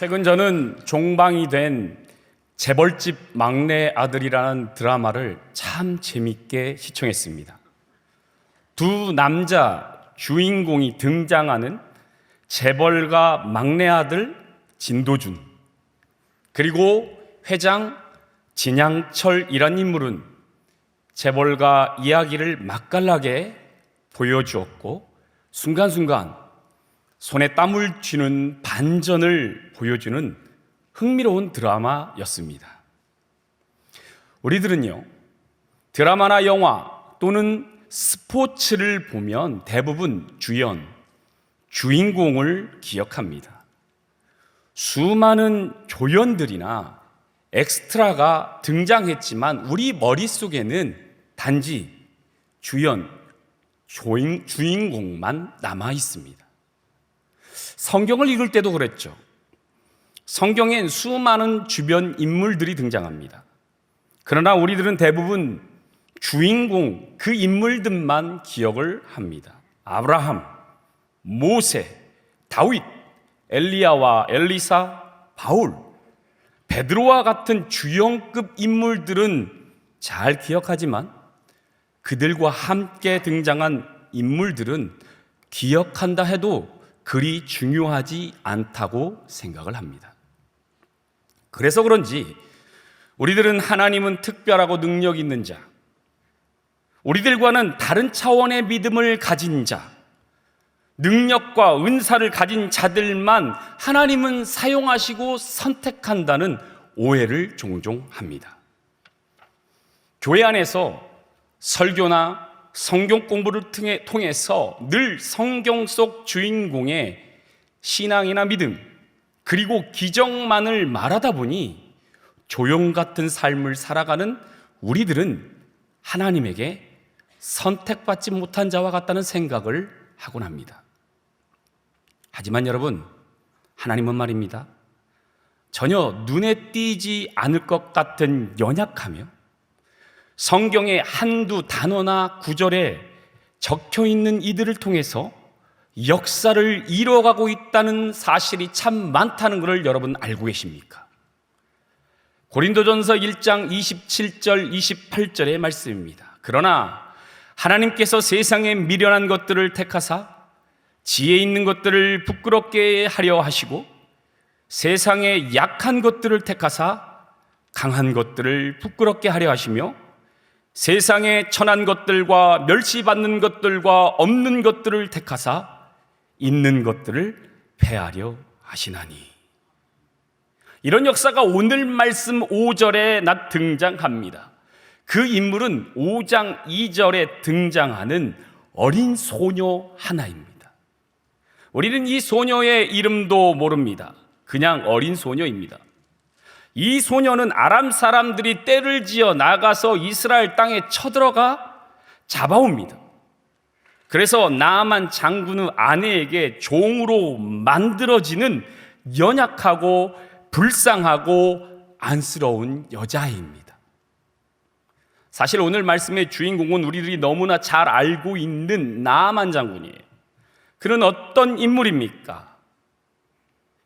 최근 저는 종방이 된 재벌집 막내 아들이라는 드라마를 참 재밌게 시청했습니다. 두 남자 주인공이 등장하는 재벌가 막내 아들 진도준 그리고 회장 진양철이란 인물은 재벌가 이야기를 맛깔나게 보여주었고 순간순간 손에 땀을 쥐는 반전을 보여주는 흥미로운 드라마였습니다. 우리들은요, 드라마나 영화 또는 스포츠를 보면 대부분 주연, 주인공을 기억합니다. 수많은 조연들이나 엑스트라가 등장했지만 우리 머릿속에는 단지 주연, 주인공만 남아 있습니다. 성경을 읽을 때도 그랬죠. 성경엔 수많은 주변 인물들이 등장합니다. 그러나 우리들은 대부분 주인공 그 인물들만 기억을 합니다. 아브라함, 모세, 다윗, 엘리야와 엘리사, 바울, 베드로와 같은 주연급 인물들은 잘 기억하지만 그들과 함께 등장한 인물들은 기억한다 해도 그리 중요하지 않다고 생각을 합니다. 그래서 그런지 우리들은 하나님은 특별하고 능력 있는 자, 우리들과는 다른 차원의 믿음을 가진 자, 능력과 은사를 가진 자들만 하나님은 사용하시고 선택한다는 오해를 종종 합니다. 교회 안에서 설교나 성경 공부를 통해서 늘 성경 속 주인공의 신앙이나 믿음, 그리고 기적만을 말하다 보니 조용 같은 삶을 살아가는 우리들은 하나님에게 선택받지 못한 자와 같다는 생각을 하곤 합니다. 하지만 여러분, 하나님은 말입니다. 전혀 눈에 띄지 않을 것 같은 연약하며 성경의 한두 단어나 구절에 적혀 있는 이들을 통해서 역사를 이뤄가고 있다는 사실이 참 많다는 것을 여러분 알고 계십니까? 고린도전서 1장 27절 28절의 말씀입니다. 그러나 하나님께서 세상에 미련한 것들을 택하사 지혜 있는 것들을 부끄럽게 하려 하시고 세상에 약한 것들을 택하사 강한 것들을 부끄럽게 하려 하시며 세상에 천한 것들과 멸시받는 것들과 없는 것들을 택하사 있는 것들을 폐하려 하시나니. 이런 역사가 오늘 말씀 5절에 나 등장합니다. 그 인물은 5장 2절에 등장하는 어린 소녀 하나입니다. 우리는 이 소녀의 이름도 모릅니다. 그냥 어린 소녀입니다. 이 소녀는 아람 사람들이 때를 지어 나가서 이스라엘 땅에 쳐들어가 잡아옵니다. 그래서 나만 장군의 아내에게 종으로 만들어지는 연약하고 불쌍하고 안쓰러운 여자입니다. 사실 오늘 말씀의 주인공은 우리들이 너무나 잘 알고 있는 나만 장군이에요. 그는 어떤 인물입니까?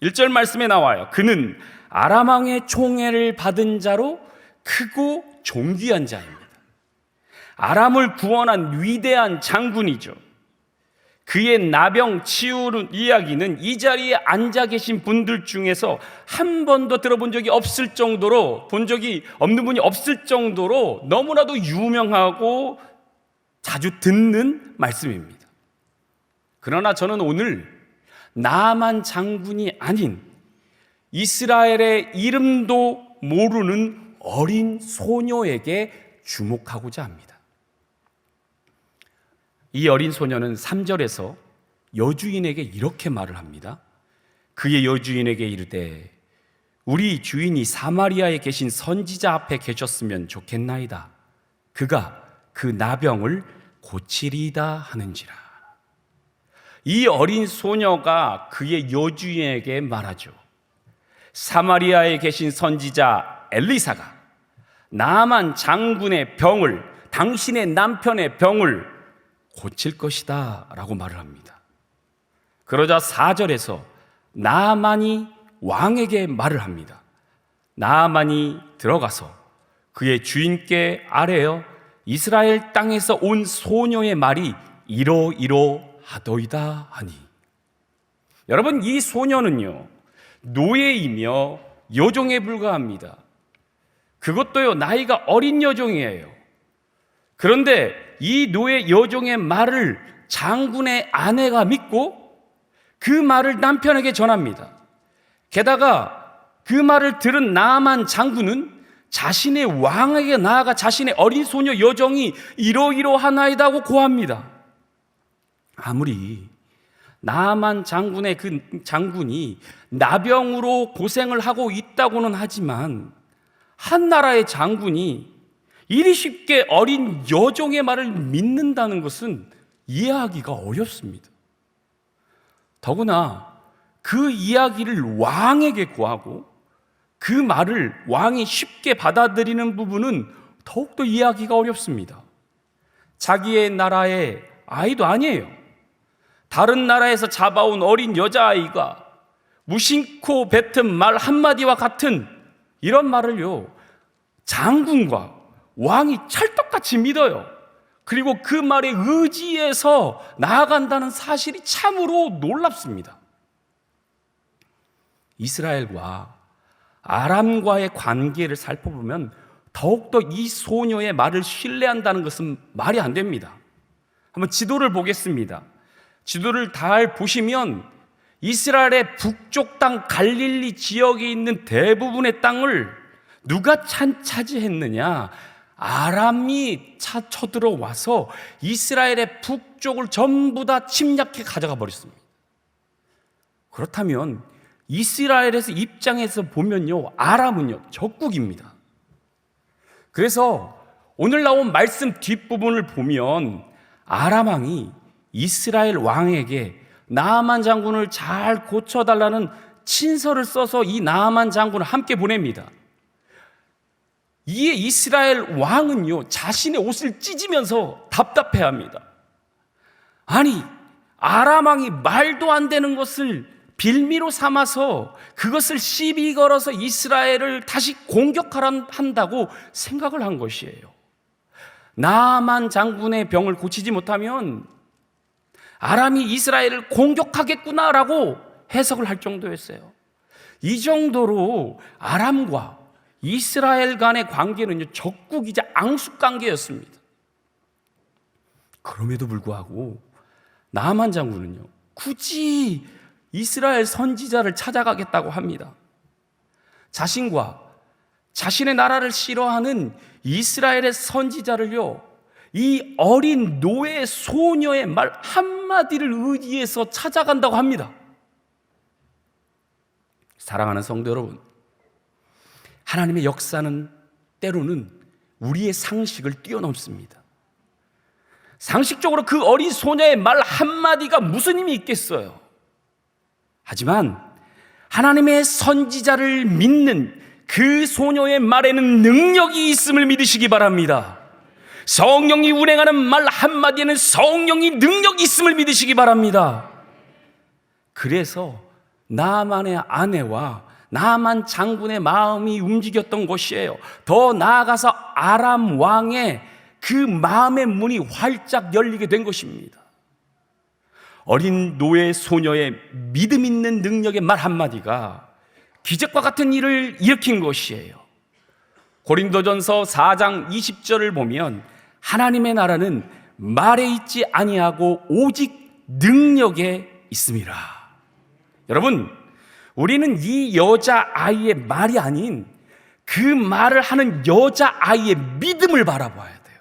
1절 말씀에 나와요. 그는 아람 왕의 총애를 받은 자로 크고 존귀한 자입니다. 아람을 구원한 위대한 장군이죠. 그의 나병 치유는 이야기는 이 자리에 앉아 계신 분들 중에서 한 번도 들어본 적이 없을 정도로 본 적이 없는 분이 없을 정도로 너무나도 유명하고 자주 듣는 말씀입니다. 그러나 저는 오늘 나만 장군이 아닌 이스라엘의 이름도 모르는 어린 소녀에게 주목하고자 합니다. 이 어린 소녀는 3절에서 여주인에게 이렇게 말을 합니다. 그의 여주인에게 이르되 우리 주인이 사마리아에 계신 선지자 앞에 계셨으면 좋겠나이다. 그가 그 나병을 고치리다 하는지라. 이 어린 소녀가 그의 여주인에게 말하죠. 사마리아에 계신 선지자 엘리사가 나만 장군의 병을 당신의 남편의 병을 고칠 것이다 라고 말을 합니다. 그러자 4절에서 나만이 왕에게 말을 합니다. 나아만이 들어가서 그의 주인께 아뢰어 이스라엘 땅에서 온 소녀의 말이 이러이러 하더이다 하니 여러분 이 소녀는요 노예이며 여종에 불과합니다. 그것도요 나이가 어린 여종이에요. 그런데 이 노예 여종의 말을 장군의 아내가 믿고 그 말을 남편에게 전합니다. 게다가 그 말을 들은 나만 장군은 자신의 왕에게 나아가 자신의 어린 소녀 여종이 이러이러하나이다고 고합니다. 아무리 나만 장군의 그 장군이 나병으로 고생을 하고 있다고는 하지만 한 나라의 장군이 이리 쉽게 어린 여종의 말을 믿는다는 것은 이해하기가 어렵습니다. 더구나 그 이야기를 왕에게 구하고 그 말을 왕이 쉽게 받아들이는 부분은 더욱더 이해하기가 어렵습니다. 자기의 나라의 아이도 아니에요. 다른 나라에서 잡아온 어린 여자아이가 무심코 뱉은 말 한마디와 같은 이런 말을요, 장군과 왕이 찰떡같이 믿어요. 그리고 그 말에 의지해서 나아간다는 사실이 참으로 놀랍습니다. 이스라엘과 아람과의 관계를 살펴보면 더욱더 이 소녀의 말을 신뢰한다는 것은 말이 안 됩니다. 한번 지도를 보겠습니다. 지도를 잘 보시면 이스라엘의 북쪽 땅 갈릴리 지역에 있는 대부분의 땅을 누가 찬 차지했느냐? 아람이 차 쳐들어와서 이스라엘의 북쪽을 전부 다 침략해 가져가 버렸습니다. 그렇다면 이스라엘에서 입장에서 보면요, 아람은요, 적국입니다. 그래서 오늘 나온 말씀 뒷부분을 보면 아람 왕이 이스라엘 왕에게 나아만 장군을 잘 고쳐달라는 친서를 써서 이 나아만 장군을 함께 보냅니다. 이에 이스라엘 왕은요, 자신의 옷을 찢으면서 답답해 합니다. 아니, 아람 왕이 말도 안 되는 것을 빌미로 삼아서 그것을 시비 걸어서 이스라엘을 다시 공격하라 한다고 생각을 한 것이에요. 나만 장군의 병을 고치지 못하면 아람이 이스라엘을 공격하겠구나라고 해석을 할 정도였어요. 이 정도로 아람과 이스라엘 간의 관계는 적국이자 앙숙 관계였습니다. 그럼에도 불구하고 나만 장군은요, 굳이 이스라엘 선지자를 찾아가겠다고 합니다. 자신과 자신의 나라를 싫어하는 이스라엘의 선지자를요, 이 어린 노예 소녀의 말 한마디를 의지해서 찾아간다고 합니다. 사랑하는 성도 여러분, 하나님의 역사는 때로는 우리의 상식을 뛰어넘습니다. 상식적으로 그 어린 소녀의 말 한마디가 무슨 힘이 있겠어요? 하지만 하나님의 선지자를 믿는 그 소녀의 말에는 능력이 있음을 믿으시기 바랍니다. 성령이 운행하는 말 한마디에는 성령이 능력이 있음을 믿으시기 바랍니다. 그래서 나만의 아내와 나만 장군의 마음이 움직였던 것이에요. 더 나아가서 아람 왕의 그 마음의 문이 활짝 열리게 된 것입니다. 어린 노예 소녀의 믿음 있는 능력의 말 한마디가 기적과 같은 일을 일으킨 것이에요. 고린도전서 4장 20절을 보면 하나님의 나라는 말에 있지 아니하고 오직 능력에 있습니다. 여러분, 우리는 이 여자 아이의 말이 아닌 그 말을 하는 여자 아이의 믿음을 바라봐야 돼요.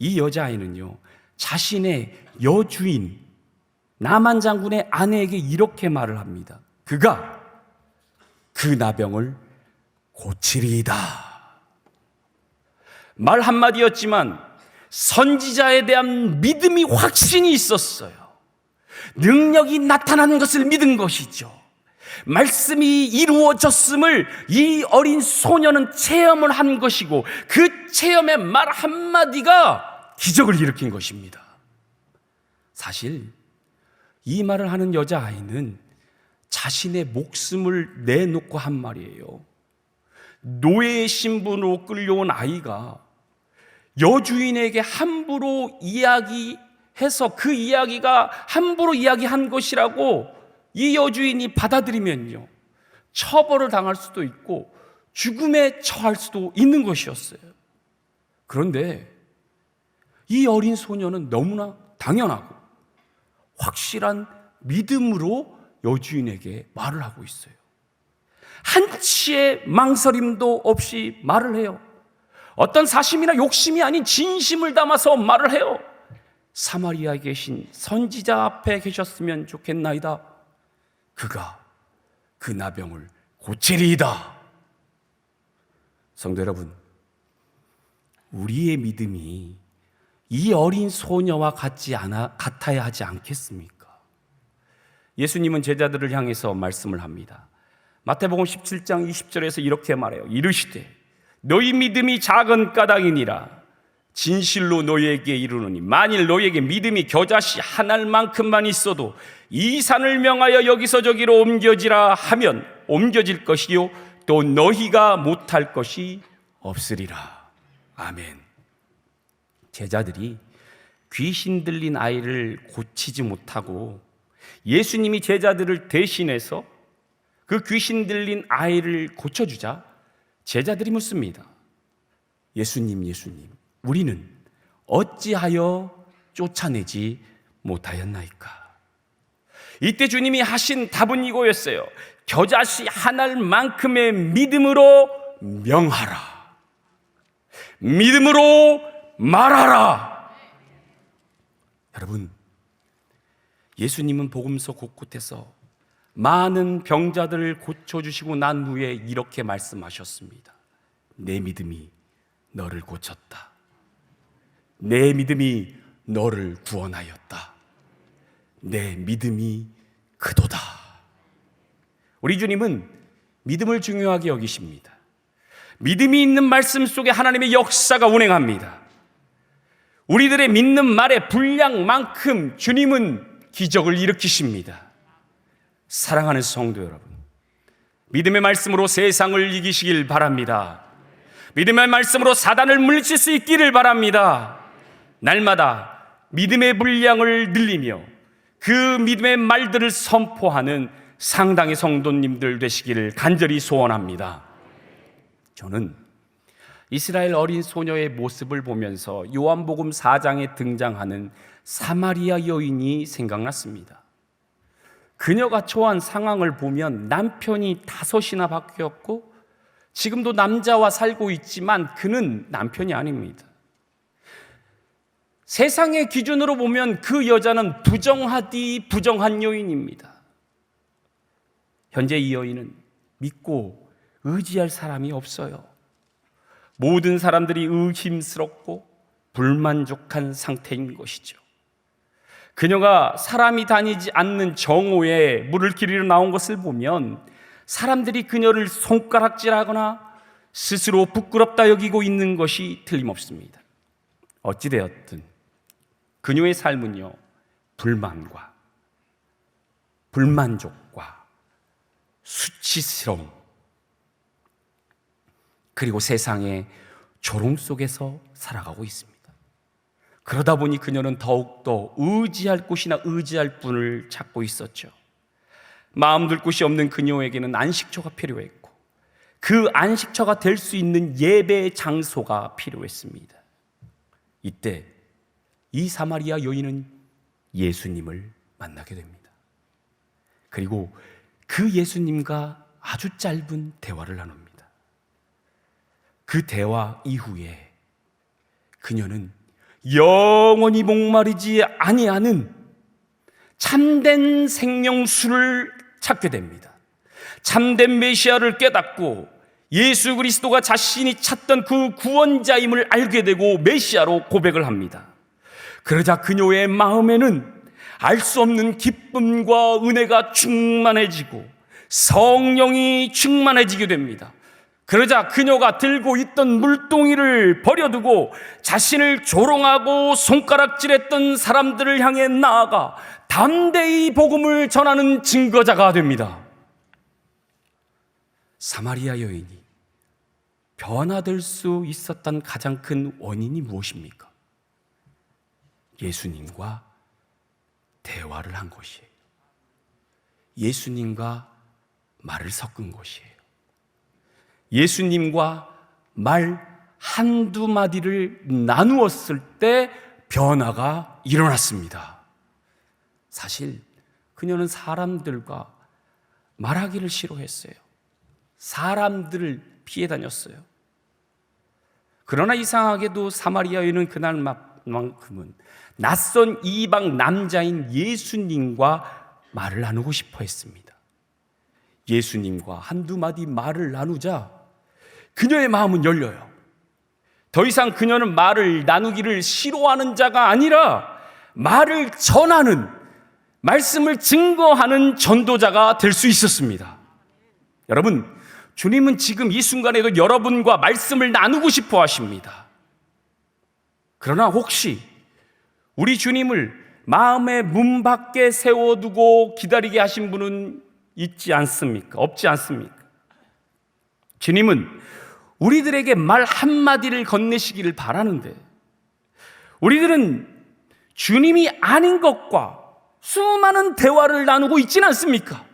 이 여자 아이는요, 자신의 여주인 나만 장군의 아내에게 이렇게 말을 합니다. 그가 그 나병을 고치리이다. 말 한마디였지만 선지자에 대한 믿음이 확신이 있었어요. 능력이 나타나는 것을 믿은 것이죠. 말씀이 이루어졌음을 이 어린 소녀는 체험을 한 것이고 그 체험의 말 한마디가 기적을 일으킨 것입니다. 사실 이 말을 하는 여자아이는 자신의 목숨을 내놓고 한 말이에요. 노예의 신분으로 끌려온 아이가 여주인에게 함부로 이야기해서 그 이야기가 함부로 이야기한 것이라고 이 여주인이 받아들이면요. 처벌을 당할 수도 있고 죽음에 처할 수도 있는 것이었어요. 그런데 이 어린 소녀는 너무나 당연하고 확실한 믿음으로 여주인에게 말을 하고 있어요. 한치의 망설임도 없이 말을 해요. 어떤 사심이나 욕심이 아닌 진심을 담아서 말을 해요. 사마리아에 계신 선지자 앞에 계셨으면 좋겠나이다. 그가 그 나병을 고치리이다. 성도 여러분, 우리의 믿음이 이 어린 소녀와 같지 않아 같아야 하지 않겠습니까? 예수님은 제자들을 향해서 말씀을 합니다. 마태복음 17장 20절에서 이렇게 말해요. 이르시되 너희 믿음이 작은 까닭이니라. 진실로 너희에게 이르노니 만일 너희에게 믿음이 겨자씨 한 알만큼만 있어도 이 산을 명하여 여기서 저기로 옮겨지라 하면 옮겨질 것이요 또 너희가 못할 것이 없으리라. 아멘. 제자들이 귀신 들린 아이를 고치지 못하고 예수님이 제자들을 대신해서 그 귀신 들린 아이를 고쳐주자 제자들이 묻습니다. 예수님, 예수님, 우리는 어찌하여 쫓아내지 못하였나이까? 이때 주님이 하신 답은 이거였어요. 겨자씨 한 알만큼의 믿음으로 명하라. 믿음으로 말하라. 여러분, 예수님은 복음서 곳곳에서 많은 병자들을 고쳐주시고 난 후에 이렇게 말씀하셨습니다. 내 믿음이 너를 고쳤다. 내 믿음이 너를 구원하였다. 내 믿음이 그도다. 우리 주님은 믿음을 중요하게 여기십니다. 믿음이 있는 말씀 속에 하나님의 역사가 운행합니다. 우리들의 믿는 말의 분량만큼 주님은 기적을 일으키십니다. 사랑하는 성도 여러분, 믿음의 말씀으로 세상을 이기시길 바랍니다. 믿음의 말씀으로 사단을 물리칠 수 있기를 바랍니다. 날마다 믿음의 분량을 늘리며 그 믿음의 말들을 선포하는 상당의 성도님들 되시기를 간절히 소원합니다. 저는 이스라엘 어린 소녀의 모습을 보면서 요한복음 4장에 등장하는 사마리아 여인이 생각났습니다. 그녀가 처한 상황을 보면 남편이 다섯이나 바뀌었고 지금도 남자와 살고 있지만 그는 남편이 아닙니다. 세상의 기준으로 보면 그 여자는 부정하디 부정한 여인입니다. 현재 이 여인은 믿고 의지할 사람이 없어요. 모든 사람들이 의심스럽고 불만족한 상태인 것이죠. 그녀가 사람이 다니지 않는 정오에 물을 기르러 나온 것을 보면 사람들이 그녀를 손가락질하거나 스스로 부끄럽다 여기고 있는 것이 틀림없습니다. 어찌되었든 그녀의 삶은요, 불만과 불만족과 수치스러움, 그리고 세상의 조롱 속에서 살아가고 있습니다. 그러다 보니 그녀는 더욱더 의지할 곳이나 의지할 분을 찾고 있었죠. 마음 둘 곳이 없는 그녀에게는 안식처가 필요했고, 그 안식처가 될 수 있는 예배 장소가 필요했습니다. 이때 이 사마리아 여인은 예수님을 만나게 됩니다. 그리고 그 예수님과 아주 짧은 대화를 나눕니다. 그 대화 이후에 그녀는 영원히 목마르지 아니하는 참된 생명수를 찾게 됩니다. 참된 메시아를 깨닫고 예수 그리스도가 자신이 찾던 그 구원자임을 알게 되고 메시아로 고백을 합니다. 그러자 그녀의 마음에는 알 수 없는 기쁨과 은혜가 충만해지고 성령이 충만해지게 됩니다. 그러자 그녀가 들고 있던 물동이를 버려두고 자신을 조롱하고 손가락질했던 사람들을 향해 나아가 담대히 복음을 전하는 증거자가 됩니다. 사마리아 여인이 변화될 수 있었던 가장 큰 원인이 무엇입니까? 예수님과 대화를 한 것이에요. 예수님과 말을 섞은 것이에요. 예수님과 말 한두 마디를 나누었을 때 변화가 일어났습니다. 사실 그녀는 사람들과 말하기를 싫어했어요. 사람들을 피해 다녔어요. 그러나 이상하게도 사마리아 여인은 그날만큼은 낯선 이방 남자인 예수님과 말을 나누고 싶어 했습니다. 예수님과 한두 마디 말을 나누자 그녀의 마음은 열려요. 더 이상 그녀는 말을 나누기를 싫어하는 자가 아니라 말을 전하는, 말씀을 증거하는 전도자가 될 수 있었습니다. 여러분, 주님은 지금 이 순간에도 여러분과 말씀을 나누고 싶어 하십니다. 그러나 혹시 우리 주님을 마음의 문 밖에 세워두고 기다리게 하신 분은 있지 않습니까? 없지 않습니까? 주님은 우리들에게 말 한마디를 건네시기를 바라는데 우리들은 주님이 아닌 것과 수많은 대화를 나누고 있지는 않습니까?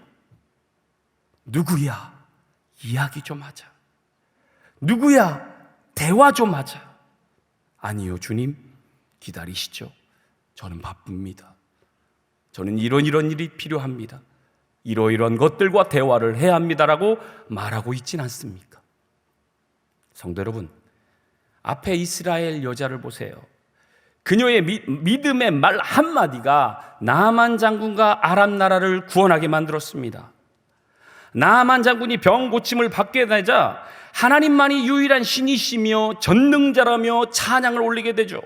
누구야? 이야기 좀 하자. 누구야? 대화 좀 하자. 아니요, 주님. 기다리시죠. 저는 바쁩니다. 저는 이런 이런 일이 필요합니다. 이러이러한 것들과 대화를 해야 합니다라고 말하고 있진 않습니까? 성도 여러분, 앞에 이스라엘 여자를 보세요. 그녀의 미, 믿음의 말 한마디가 나만 장군과 아람 나라를 구원하게 만들었습니다. 나만 장군이 병 고침을 받게 되자 하나님만이 유일한 신이시며 전능자라며 찬양을 올리게 되죠.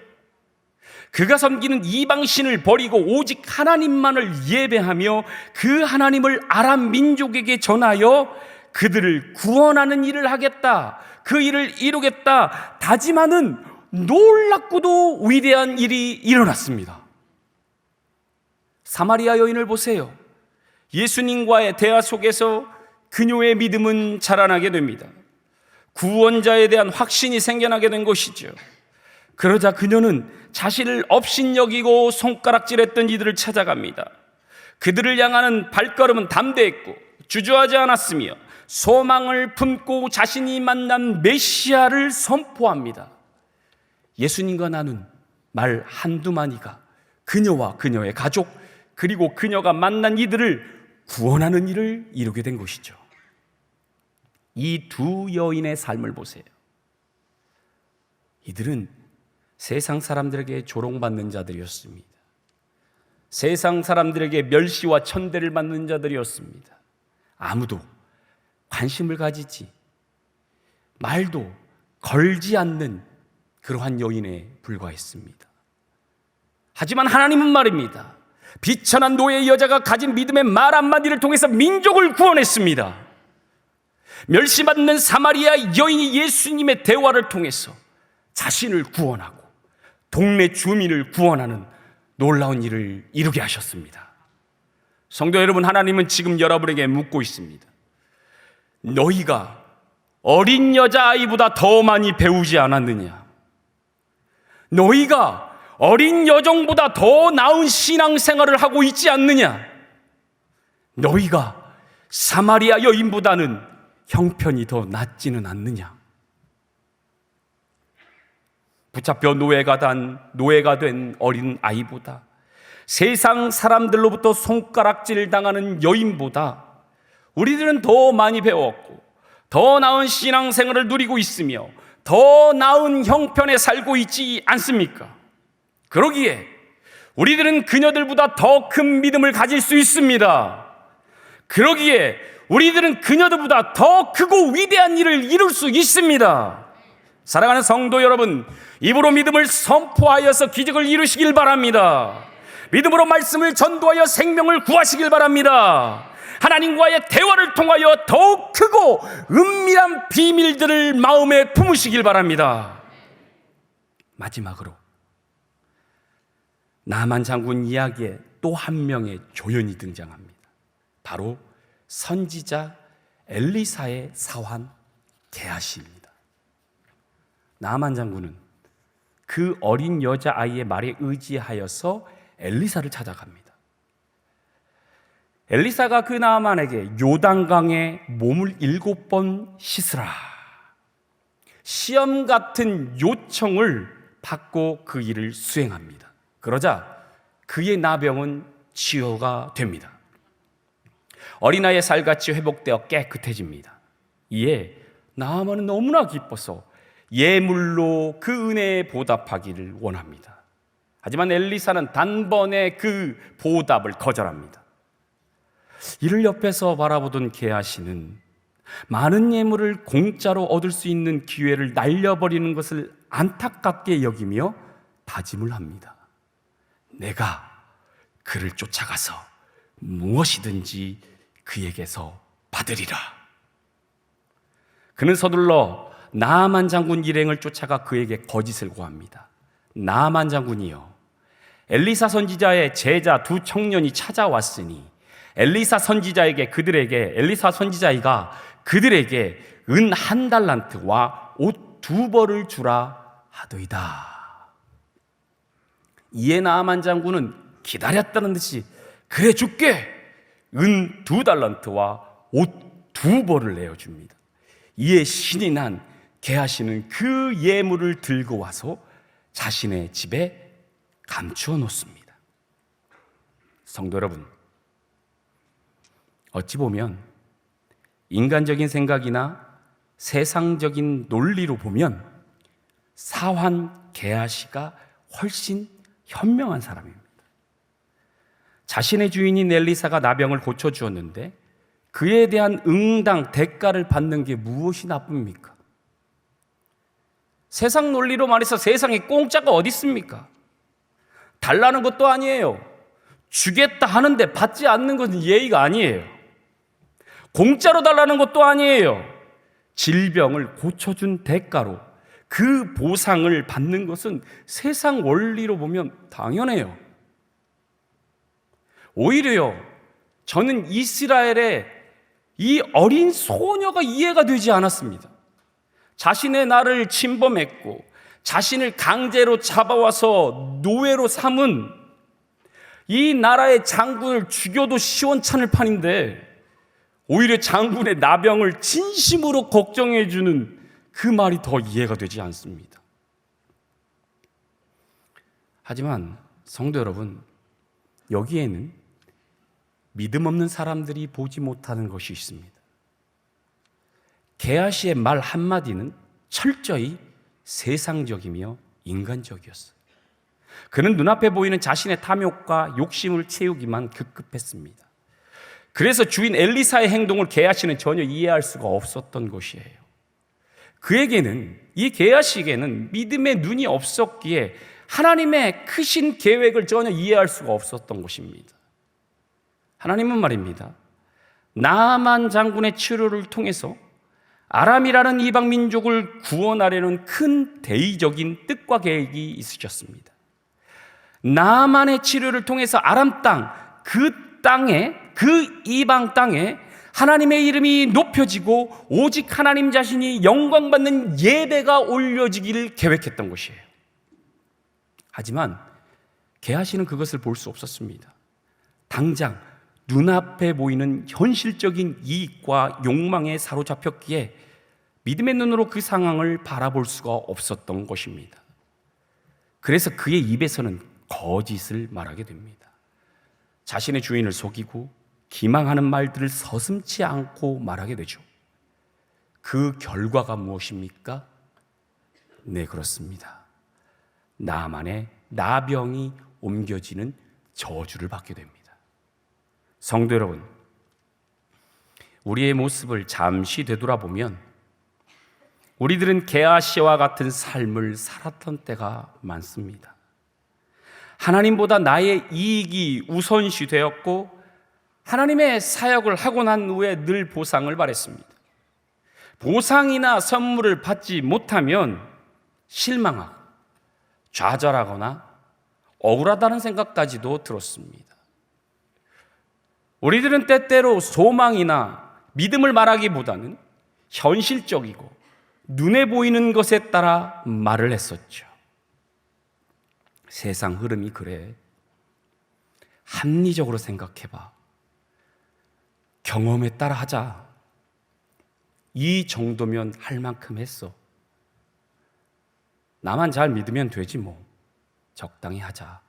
그가 섬기는 이방 신을 버리고 오직 하나님만을 예배하며 그 하나님을 아람 민족에게 전하여 그들을 구원하는 일을 하겠다. 그 일을 이루겠다. 다짐하는 놀랍고도 위대한 일이 일어났습니다. 사마리아 여인을 보세요. 예수님과의 대화 속에서 그녀의 믿음은 자라나게 됩니다. 구원자에 대한 확신이 생겨나게 된 것이죠. 그러자 그녀는 자신을 업신여기고 손가락질했던 이들을 찾아갑니다. 그들을 향하는 발걸음은 담대했고 주저하지 않았으며 소망을 품고 자신이 만난 메시아를 선포합니다. 예수님과 나눈 말 한두 마디가 그녀와 그녀의 가족 그리고 그녀가 만난 이들을 구원하는 일을 이루게 된 것이죠. 이 두 여인의 삶을 보세요. 이들은 세상 사람들에게 조롱받는 자들이었습니다. 세상 사람들에게 멸시와 천대를 받는 자들이었습니다. 아무도 관심을 가지지 말도 걸지 않는 그러한 여인에 불과했습니다. 하지만 하나님은 말입니다. 비천한 노예 여자가 가진 믿음의 말 한마디를 통해서 민족을 구원했습니다. 멸시받는 사마리아 여인이 예수님의 대화를 통해서 자신을 구원하고 동네 주민을 구원하는 놀라운 일을 이루게 하셨습니다. 성도 여러분, 하나님은 지금 여러분에게 묻고 있습니다. 너희가 어린 여자아이보다 더 많이 배우지 않았느냐? 너희가 어린 여종보다 더 나은 신앙생활을 하고 있지 않느냐? 너희가 사마리아 여인보다는 형편이 더 낫지는 않느냐? 붙잡혀 노예가 단 노예가 된 어린 아이보다 세상 사람들로부터 손가락질 당하는 여인보다 우리들은 더 많이 배웠고 더 나은 신앙생활을 누리고 있으며 더 나은 형편에 살고 있지 않습니까? 그러기에 우리들은 그녀들보다 더 큰 믿음을 가질 수 있습니다. 그러기에 우리들은 그녀들보다 더 크고 위대한 일을 이룰 수 있습니다. 사랑하는 성도 여러분, 입으로 믿음을 선포하여서 기적을 이루시길 바랍니다. 믿음으로 말씀을 전도하여 생명을 구하시길 바랍니다. 하나님과의 대화를 통하여 더욱 크고 은밀한 비밀들을 마음에 품으시길 바랍니다. 마지막으로 나만 장군 이야기에 또 한 명의 조연이 등장합니다. 바로 선지자 엘리사의 사환 게하시입니다. 나만 장군은 그 어린 여자 아이의 말에 의지하여서 엘리사를 찾아갑니다. 엘리사가 그 나만에게 요단강에 몸을 일곱 번 씻으라. 시험 같은 요청을 받고 그 일을 수행합니다. 그러자 그의 나병은 치유가 됩니다. 어린아이의 살같이 회복되어 깨끗해집니다. 이에 나아만은 너무나 기뻐서 예물로 그 은혜에 보답하기를 원합니다. 하지만 엘리사는 단번에 그 보답을 거절합니다. 이를 옆에서 바라보던 게하시는 많은 예물을 공짜로 얻을 수 있는 기회를 날려버리는 것을 안타깝게 여기며 다짐을 합니다. 내가 그를 쫓아가서 무엇이든지 그에게서 받으리라. 그는 서둘러 나아만 장군 일행을 쫓아가 그에게 거짓을 고합니다. 나아만 장군이여, 엘리사 선지자의 제자 두 청년이 찾아왔으니 엘리사 선지자에게 그들에게 엘리사 선지자이가 그들에게 은 한 달란트와 옷 두 벌을 주라 하더이다. 이에 나아만 장군은 기다렸다는 듯이 그래 줄게 은 두 달란트와 옷 두 벌을 내어 줍니다. 이에 신이 난 게하시는 그 예물을 들고 와서 자신의 집에 감추어 놓습니다. 성도 여러분, 어찌 보면 인간적인 생각이나 세상적인 논리로 보면 사환 게하시가 훨씬 현명한 사람입니다. 자신의 주인인 엘리사가 나병을 고쳐 주었는데 그에 대한 응당 대가를 받는 게 무엇이 나쁩니까? 세상 논리로 말해서 세상에 공짜가 어디 있습니까? 달라는 것도 아니에요. 주겠다 하는데 받지 않는 것은 예의가 아니에요. 공짜로 달라는 것도 아니에요. 질병을 고쳐준 대가로 그 보상을 받는 것은 세상 원리로 보면 당연해요. 오히려요, 저는 이스라엘의 이 어린 소녀가 이해가 되지 않았습니다. 자신의 나를 침범했고, 자신을 강제로 잡아와서 노예로 삼은 이 나라의 장군을 죽여도 시원찮을 판인데, 오히려 장군의 나병을 진심으로 걱정해 주는 그 말이 더 이해가 되지 않습니다. 하지만 성도 여러분, 여기에는 믿음 없는 사람들이 보지 못하는 것이 있습니다. 게하시의 말 한마디는 철저히 세상적이며 인간적이었어요. 그는 눈앞에 보이는 자신의 탐욕과 욕심을 채우기만 급급했습니다. 그래서 주인 엘리사의 행동을 게하시는 전혀 이해할 수가 없었던 것이에요. 그에게는 이 게하시에게는 믿음의 눈이 없었기에 하나님의 크신 계획을 전혀 이해할 수가 없었던 것입니다. 하나님은 말입니다. 나만 장군의 치료를 통해서 아람이라는 이방 민족을 구원하려는 큰 대의적인 뜻과 계획이 있으셨습니다. 나만의 치료를 통해서 아람 땅, 그 땅에, 그 이방 땅에 하나님의 이름이 높여지고 오직 하나님 자신이 영광받는 예배가 올려지기를 계획했던 것이에요. 하지만 게하시는 그것을 볼 수 없었습니다. 당장 눈앞에 보이는 현실적인 이익과 욕망에 사로잡혔기에 믿음의 눈으로 그 상황을 바라볼 수가 없었던 것입니다. 그래서 그의 입에서는 거짓을 말하게 됩니다. 자신의 주인을 속이고 기망하는 말들을 서슴지 않고 말하게 되죠. 그 결과가 무엇입니까? 네, 그렇습니다. 나만의 나병이 옮겨지는 저주를 받게 됩니다. 성도 여러분, 우리의 모습을 잠시 되돌아보면 우리들은 게하시와 같은 삶을 살았던 때가 많습니다. 하나님보다 나의 이익이 우선시 되었고 하나님의 사역을 하고 난 후에 늘 보상을 바랬습니다. 보상이나 선물을 받지 못하면 실망하고 좌절하거나 억울하다는 생각까지도 들었습니다. 우리들은 때때로 소망이나 믿음을 말하기보다는 현실적이고 눈에 보이는 것에 따라 말을 했었죠. 세상 흐름이 그래. 합리적으로 생각해봐. 경험에 따라 하자. 이 정도면 할 만큼 했어. 나만 잘 믿으면 되지 뭐. 적당히 하자.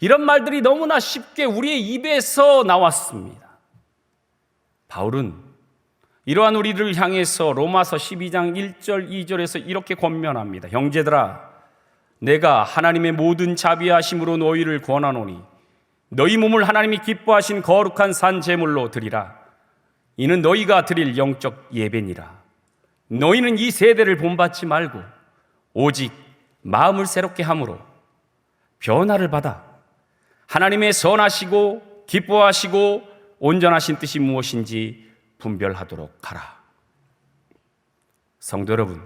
이런 말들이 너무나 쉽게 우리의 입에서 나왔습니다. 바울은 이러한 우리를 향해서 로마서 12장 1절 2절에서 이렇게 권면합니다. 형제들아 내가 하나님의 모든 자비하심으로 너희를 권하노니 너희 몸을 하나님이 기뻐하신 거룩한 산 제물로 드리라. 이는 너희가 드릴 영적 예배니라. 너희는 이 세대를 본받지 말고 오직 마음을 새롭게 함으로 변화를 받아 하나님의 선하시고 기뻐하시고 온전하신 뜻이 무엇인지 분별하도록 하라. 성도 여러분,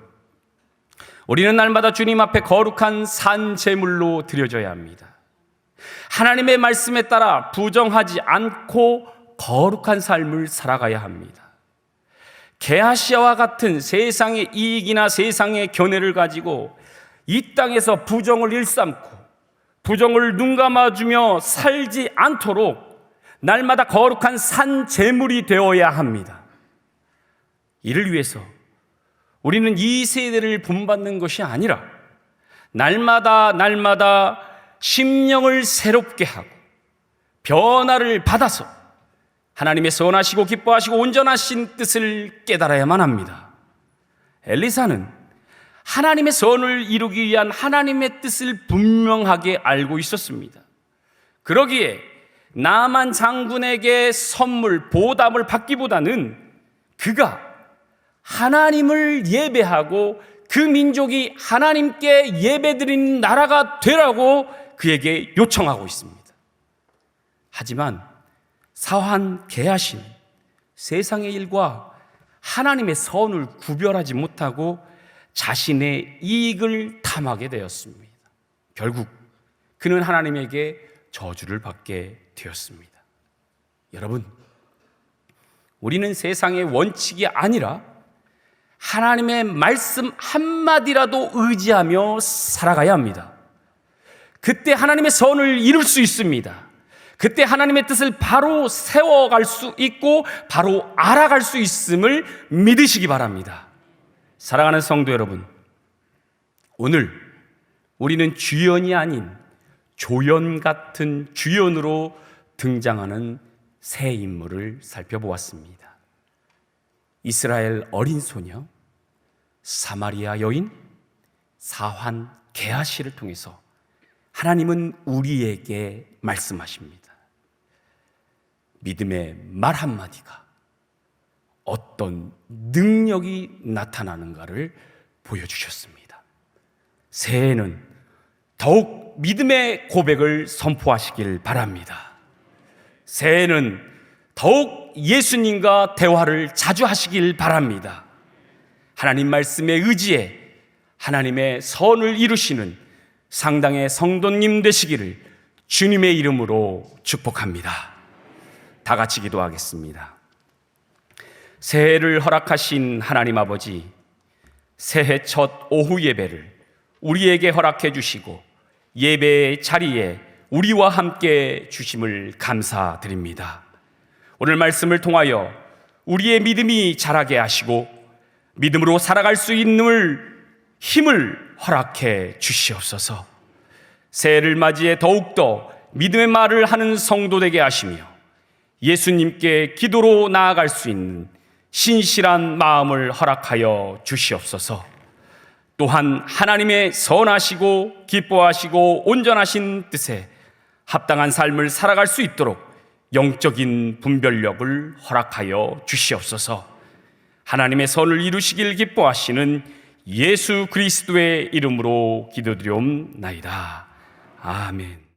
우리는 날마다 주님 앞에 거룩한 산 제물로 드려져야 합니다. 하나님의 말씀에 따라 부정하지 않고 거룩한 삶을 살아가야 합니다. 게하시아와 같은 세상의 이익이나 세상의 견해를 가지고 이 땅에서 부정을 일삼고 부정을 눈 감아주며 살지 않도록 날마다 거룩한 산 제물이 되어야 합니다. 이를 위해서 우리는 이 세대를 본받는 것이 아니라 날마다 날마다 심령을 새롭게 하고 변화를 받아서 하나님의 선하시고 기뻐하시고 온전하신 뜻을 깨달아야만 합니다. 엘리사는 하나님의 선을 이루기 위한 하나님의 뜻을 분명하게 알고 있었습니다. 그러기에 나만 장군에게 선물, 보답을 받기보다는 그가 하나님을 예배하고 그 민족이 하나님께 예배드리는 나라가 되라고 그에게 요청하고 있습니다. 하지만 사환 개하신 세상의 일과 하나님의 선을 구별하지 못하고 자신의 이익을 탐하게 되었습니다. 결국 그는 하나님에게 저주를 받게 되었습니다. 여러분, 우리는 세상의 원칙이 아니라 하나님의 말씀 한마디라도 의지하며 살아가야 합니다. 그때 하나님의 선을 이룰 수 있습니다. 그때 하나님의 뜻을 바로 세워갈 수 있고 바로 알아갈 수 있음을 믿으시기 바랍니다. 사랑하는 성도 여러분, 오늘 우리는 주연이 아닌 조연 같은 주연으로 등장하는 새 인물을 살펴보았습니다. 이스라엘 어린 소녀, 사마리아 여인, 사환 게하시를 통해서 하나님은 우리에게 말씀하십니다. 믿음의 말 한마디가 어떤 능력이 나타나는가를 보여주셨습니다. 새해에는 더욱 믿음의 고백을 선포하시길 바랍니다. 새해에는 더욱 예수님과 대화를 자주 하시길 바랍니다. 하나님 말씀에 의지해 하나님의 선을 이루시는 상당의 성도님 되시기를 주님의 이름으로 축복합니다. 다 같이 기도하겠습니다. 새해를 허락하신 하나님 아버지, 새해 첫 오후 예배를 우리에게 허락해 주시고 예배의 자리에 우리와 함께 주심을 감사드립니다. 오늘 말씀을 통하여 우리의 믿음이 자라게 하시고 믿음으로 살아갈 수 있는 힘을 허락해 주시옵소서. 새해를 맞이해 더욱더 믿음의 말을 하는 성도 되게 하시며 예수님께 기도로 나아갈 수 있는 신실한 마음을 허락하여 주시옵소서. 또한 하나님의 선하시고 기뻐하시고 온전하신 뜻에 합당한 삶을 살아갈 수 있도록 영적인 분별력을 허락하여 주시옵소서. 하나님의 선을 이루시길 기뻐하시는 예수 그리스도의 이름으로 기도드리옵나이다. 아멘.